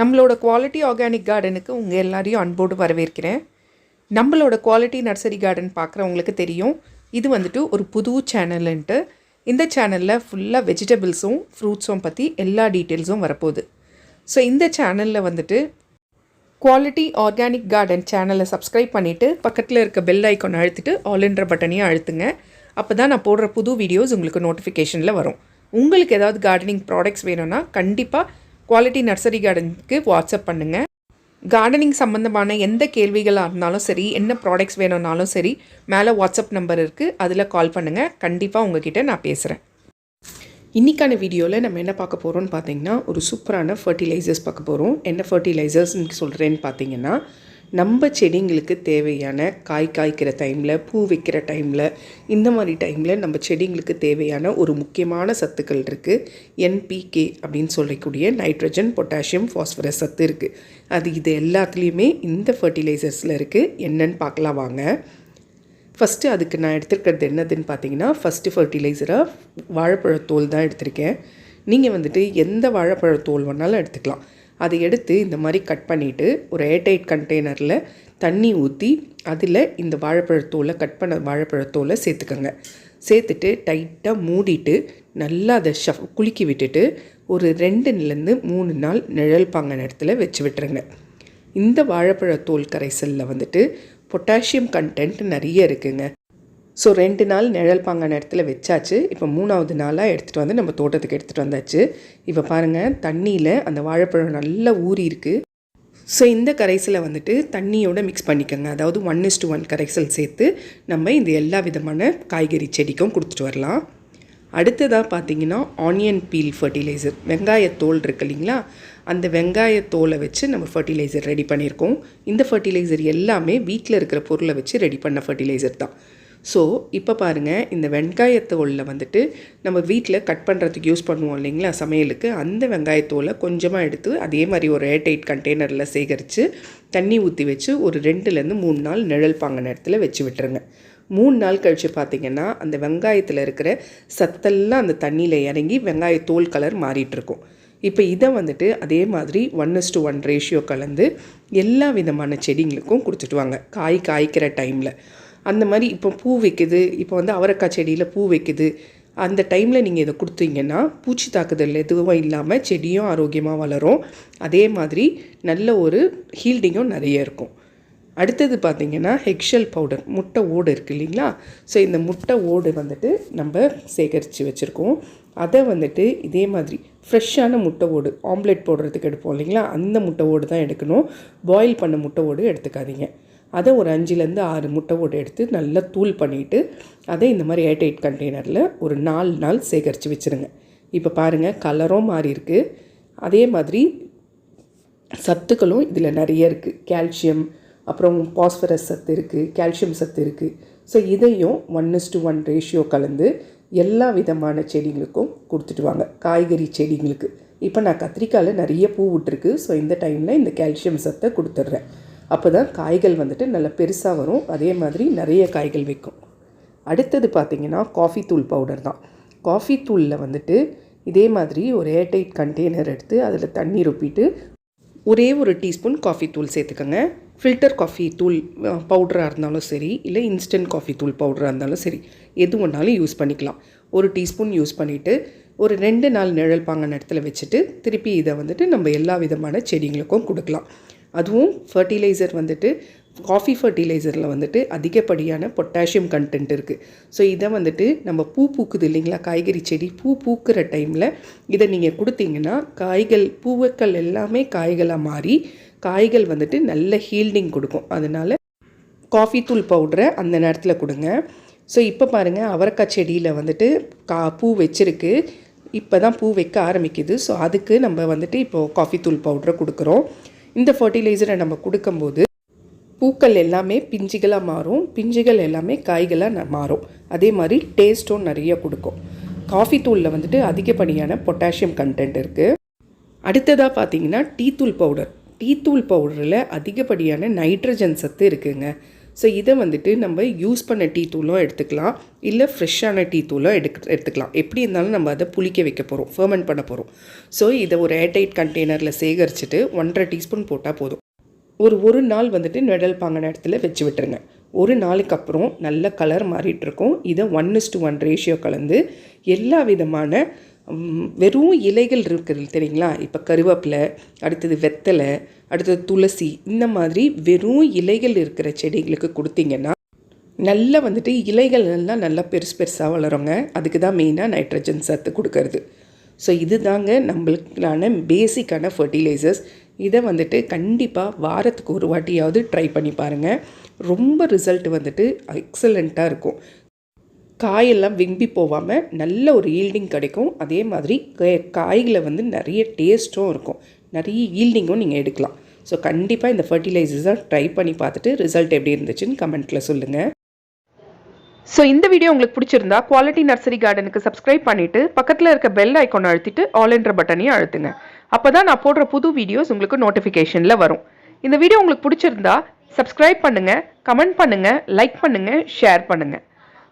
நம்மளோட quality organic கார்டனுக்கு உங்கள் எல்லாரையும் அன்போடு வரவேற்கிறேன். நம்மளோட குவாலிட்டி நர்சரி கார்டன் பார்க்குறவங்களுக்கு தெரியும். இது வந்துட்டு ஒரு புது சேனல்ன்ட்டு இந்த சேனலில் ஃபுல்லாக வெஜிடபிள்ஸும் ஃப்ரூட்ஸும் பற்றி எல்லா டீட்டெயில்ஸும் வரப்போகுது. ஸோ இந்த சேனலில் வந்துட்டு குவாலிட்டி ஆர்கானிக் கார்டன் சேனலை சப்ஸ்கிரைப் பண்ணிவிட்டு பக்கத்தில் இருக்க பெல் ஐக்கான் அழுத்திட்டு ஆல்ன்ற பட்டனையும் அழுத்துங்க. அப்போ தான் நான் போடுற புது வீடியோஸ் உங்களுக்கு நோட்டிஃபிகேஷனில் வரும். உங்களுக்கு ஏதாவது கார்டனிங் ப்ராடக்ட்ஸ் வேணும்னா கண்டிப்பாக குவாலிட்டி நர்சரி கார்டனுக்கு வாட்ஸ்அப் பண்ணுங்கள் கார்டனிங் சம்மந்தமான எந்த கேள்விகளாக இருந்தாலும் சரி என்ன ப்ராடக்ட்ஸ் வேணும்னாலும் சரி மேலே வாட்ஸ்அப் நம்பர் இருக்குது அதில் கால் பண்ணுங்கள் கண்டிப்பாக உங்ககிட்ட நான் பேசுகிறேன் இன்றைக்கான வீடியோவில் நம்ம என்ன பார்க்க போகிறோம்னு பார்த்தீங்கன்னா ஒரு சூப்பரான ஃபர்டிலைசர்ஸ் பார்க்க போகிறோம் என்ன ஃபர்டிலைசர்ஸ்னு சொல்கிறேன்னு பார்த்தீங்கன்னா நம்ம செடிங்களுக்கு தேவையான காய் காய்க்கிற டைமில் பூ வைக்கிற டைமில் இந்த மாதிரி டைமில் நம்ம செடிங்களுக்கு தேவையான ஒரு முக்கியமான சத்துக்கள் இருக்குது என்பிகே அப்படின்னு சொல்லக்கூடிய நைட்ரஜன் பொட்டாசியம் ஃபாஸ்பரஸ் சத்து இருக்குது அது இது எல்லாத்துலேயுமே இந்த ஃபர்டிலைசர்ஸில் இருக்குது என்னன்னு பார்க்கலாம் வாங்க. ஃபஸ்ட்டு அதுக்கு நான் எடுத்துருக்கிறது என்னதுன்னு பார்த்தீங்கன்னா ஃபஸ்ட்டு ஃபர்டிலைசராக வாழைப்பழத்தோல் தான் எடுத்திருக்கேன். நீங்கள் வந்துட்டு எந்த வாழைப்பழத்தோல் வேணாலும் எடுத்துக்கலாம். அதை எடுத்து இந்த மாதிரி கட் பண்ணிவிட்டு ஒரு ஏர்டைட் கண்டெய்னரில் தண்ணி ஊற்றி அதில் இந்த வாழைப்பழத்தோலை கட் பண்ண வாழைப்பழத்தோலை சேர்த்துக்கோங்க. சேர்த்துட்டு டைட்டாக மூடிட்டு நல்லா அதை ஷஃப் குலுக்கி விட்டுட்டு ஒரு ரெண்டுலேருந்து மூணு நாள் நிழல் பாங்க இடத்துல வச்சு விட்டுருங்க. இந்த வாழைப்பழத்தோல் கரைசலில் வந்துட்டு பொட்டாசியம் கண்டென்ட் நிறைய இருக்குங்க. ஸோ ரெண்டு நாள் நிழல் பாங்கான இடத்துல வச்சாச்சு. இப்போ மூணாவது நாளாக எடுத்துகிட்டு வந்து நம்ம தோட்டத்துக்கு எடுத்துகிட்டு வந்தாச்சு. இப்போ பாருங்கள் தண்ணியில் அந்த வாழைப்பழம் நல்லா ஊறி இருக்குது ஸோ இந்த கரைசலை வந்துட்டு தண்ணியோட மிக்ஸ் பண்ணிக்கோங்க. அதாவது ஒன் இஸ் டு ஒன் கரைசல் சேர்த்து நம்ம இந்த எல்லா விதமான காய்கறி செடிக்கும் கொடுத்துட்டு வரலாம். அடுத்ததாக பார்த்தீங்கன்னா ஆனியன் பீல் ஃபர்டிலைசர் வெங்காயத்தோல் இருக்கு இல்லைங்களா? அந்த வெங்காயத்தோலை வச்சு நம்ம ஃபர்டிலைசர் ரெடி பண்ணியிருக்கோம். இந்த ஃபர்டிலைசர் எல்லாமே வீட்டில் இருக்கிற பொருளை வச்சு ரெடி பண்ண ஃபர்டிலைசர் தான். ஸோ இப்போ பாருங்கள் இந்த வெங்காயத்தோலில் வந்துட்டு நம்ம வீட்டில் கட் பண்ணுறதுக்கு யூஸ் பண்ணுவோம் இல்லைங்களா சமையலுக்கு. அந்த வெங்காயத்தோலை கொஞ்சமாக எடுத்து அதே மாதிரி ஒரு ஏர்டைட் கண்டெய்னரில் சேகரித்து தண்ணி ஊற்றி வச்சு ஒரு ரெண்டுலேருந்து மூணு நாள் நிழல் பாங்கின இடத்துல வச்சு விட்டுருங்க. மூணு நாள் கழித்து பார்த்திங்கன்னா அந்த வெங்காயத்தில் இருக்கிற சத்தெல்லாம் அந்த தண்ணியில் இறங்கி வெங்காய தோல் கலர் மாறிட்டுருக்கும் இப்போ இதை வந்துட்டு அதே மாதிரி one is to one ratio கலந்து எல்லா விதமான செடிங்களுக்கும் கொடுத்துட்டு வாங்க. காய் காய்க்கிற டைமில் அந்த மாதிரி இப்போ பூ வைக்குது இப்போ வந்து அவரைக்காய் செடியில் பூ வைக்குது. அந்த டைமில் நீங்கள் இதை கொடுத்தீங்கன்னா பூச்சி தாக்குதல் எதுவும் இல்லாமல் செடியும் ஆரோக்கியமாக வளரும். அதே மாதிரி நல்ல ஒரு ஹீல்டிங்கும் நிறைய இருக்கும். அடுத்தது பார்த்திங்கன்னா ஹெக்ஷல் பவுடர் முட்டை ஓடு இருக்குது இல்லைங்களா? ஸோ இந்த முட்டை ஓடு வந்துட்டு நம்ம சேகரித்து வச்சுருக்கோம். அதை வந்துட்டு இதே மாதிரி ஃப்ரெஷ்ஷான முட்டை ஓடு ஆம்லெட் போடுறதுக்கு எடுப்போம் இல்லைங்களா? அந்த முட்டை ஓடு தான் எடுக்கணும். பாயில் பண்ண முட்டை ஓடு எடுத்துக்காதீங்க. அதை ஒரு அஞ்சுலேருந்து ஆறு முட்டை ஓடு எடுத்து நல்லா தூள் பண்ணிவிட்டு அதை இந்த மாதிரி ஏர்டைட் கண்டெய்னரில் ஒரு நாலு நாள் சேகரித்து வச்சுருங்க. இப்போ பாருங்கள் கலரும் மாறி இருக்குது அதே மாதிரி சத்துக்களும் இதில் நிறைய இருக்குது கால்சியம் அப்புறம் பாஸ்பரஸ் சத்து இருக்குது கால்சியம் சத்து இருக்குது ஸோ இதையும் one is to one ratio கலந்து எல்லா விதமான செடிங்களுக்கும் கொடுத்துட்டு வாங்க. காய்கறி செடிங்களுக்கு இப்போ நான் கத்திரிக்காயில் நிறைய பூ விட்டுருக்கு. ஸோ இந்த டைமில் இந்த கால்சியம் சத்தை கொடுத்துட்றேன். அப்போ தான் காய்கள் வந்துட்டு நல்லா பெருசாக வரும். அதே மாதிரி நிறைய காய்கள் வைக்கும் அடுத்தது பார்த்திங்கன்னா காஃபி தூள் பவுடர் தான். காஃபி தூளில் வந்துட்டு இதே மாதிரி ஒரு ஏர்டைட் கண்டெய்னர் எடுத்து அதில் தண்ணி ரொப்பிட்டு ஒரே ஒரு டீஸ்பூன் காஃபி தூள் சேர்த்துக்கோங்க. ஃபில்டர் காஃபி தூள் பவுடராக இருந்தாலும் சரி இல்லை இன்ஸ்டன்ட் காஃபி தூள் பவுடராக இருந்தாலும் சரி எது ஒன்றாலும் யூஸ் பண்ணிக்கலாம். ஒரு டீஸ்பூன் யூஸ் பண்ணிவிட்டு ஒரு ரெண்டு நாள் நிழல் பாங்கின இடத்துல வச்சுட்டு திருப்பி இதை வந்துட்டு நம்ம எல்லா விதமான செடிங்களுக்கும் கொடுக்கலாம். அதுவும் ஃபர்டிலைசர் வந்துட்டு காஃபி ஃபர்டிலைசரில் வந்துட்டு அதிகப்படியான பொட்டாசியம் கண்டென்ட் இருக்குது ஸோ இதை வந்துட்டு நம்ம பூ பூக்குது இல்லைங்களா? காய்கறி செடி பூ பூக்கிற டைமில் இதை நீங்கள் கொடுத்தீங்கன்னா காய்கள் பூவுக்கள் எல்லாமே காய்களாக மாறி காய்கள் வந்துட்டு நல்ல ஹீல்டிங் கொடுக்கும். அதனால் காஃபி தூள் பவுடரை அந்த நேரத்தில் கொடுங்க. ஸோ இப்போ பாருங்கள் அவரைக்காய் செடியில் வந்துட்டு கா பூ வச்சுருக்கு. இப்போ தான் பூ வைக்க ஆரம்பிக்குது. ஸோ அதுக்கு நம்ம வந்துட்டு இப்போது காஃபி தூள் பவுடரை கொடுக்குறோம். இந்த ஃபர்டிலைசரை நம்ம கொடுக்கும்போது பூக்கள் எல்லாமே பிஞ்சுகளாக மாறும் பிஞ்சுகள் எல்லாமே காய்களாக மாறும். அதே மாதிரி டேஸ்ட்டும் நிறைய கொடுக்கும். காஃபி தூளில் வந்துட்டு அதிகப்படியான பொட்டாசியம் கண்டென்ட் இருக்குது அடுத்ததாக பார்த்தீங்கன்னா டீ தூள் பவுடர் டீ தூள் பவுடரில் அதிகப்படியான நைட்ரஜன் சத்து இருக்குங்க. ஸோ இதை வந்துட்டு நம்ம யூஸ் பண்ண டீ தூளும் எடுத்துக்கலாம். இல்லை ஃப்ரெஷ்ஷான டீ தூளும் எடுக்க எடுத்துக்கலாம். எப்படி இருந்தாலும் நம்ம அதை புளிக்க வைக்க போகிறோம் ஃபர்மெண்ட் பண்ண போகிறோம் ஸோ இதை ஒரு ஏர்டைட் கண்டெய்னரில் சேகரிச்சுட்டு ஒன்றரை டீஸ்பூன் போட்டால் போதும். ஒரு ஒரு நாள் வந்துட்டு நிழல் பாங்கின இடத்துல வச்சு விட்டுருங்க. ஒரு நாளுக்கு அப்புறம் நல்ல கலர் மாறிட்டுருக்கும் இதை one is to one ratio கலந்து எல்லா விதமான வெறும் இலைகள் இருக்குது தெரியுங்களா? இப்போ கருவேப்பிலை அடுத்தது வெத்தலை அடுத்தது துளசி இந்த மாதிரி வெறும் இலைகள் இருக்கிற செடிகளுக்கு கொடுத்தீங்கன்னா நல்லா வந்துட்டு இலைகள் எல்லாம் நல்லா பெருசு பெருசாக வளருங்க. அதுக்கு தான் மெயினாக நைட்ரஜன் சத்து கொடுக்கறது. ஸோ இதுதாங்க நம்மளுக்கான பேசிக்கான ஃபர்டிலைசர்ஸ் இதை வந்துட்டு கண்டிப்பாக வாரத்துக்கு ஒரு வாட்டியாவது ட்ரை பண்ணி பாருங்கள் ரொம்ப ரிசல்ட் வந்துட்டு எக்ஸலண்ட்டாக இருக்கும். காயெல்லாம் விம்பி போகாமல் நல்ல ஒரு ஈல்டிங் கிடைக்கும். அதே மாதிரி காய்களை வந்து நிறைய டேஸ்ட்டும் இருக்கும். நிறைய ஈல்டிங்கும் நீங்கள் எடுக்கலாம். ஸோ கண்டிப்பாக இந்த ஃபர்டிலைசர்ஸாக ட்ரை பண்ணி பார்த்துட்டு ரிசல்ட் எப்படி இருந்துச்சுன்னு கமெண்ட்டில் சொல்லுங்கள் ஸோ இந்த வீடியோ உங்களுக்கு பிடிச்சிருந்தா குவாலிட்டி நர்சரி கார்டனுக்கு சப்ஸ்கிரைப் பண்ணிவிட்டு பக்கத்தில் இருக்க பெல் ஐக்கோன் அழுத்திட்டு ஆல் என்ற பட்டனையும் அழுத்துங்க. அப்போ தான் நான் போடுற புது வீடியோஸ் உங்களுக்கு நோட்டிஃபிகேஷனில் வரும். இந்த வீடியோ உங்களுக்கு பிடிச்சிருந்தா சப்ஸ்கிரைப் பண்ணுங்கள் கமெண்ட் பண்ணுங்கள் லைக் பண்ணுங்கள் ஷேர் பண்ணுங்கள்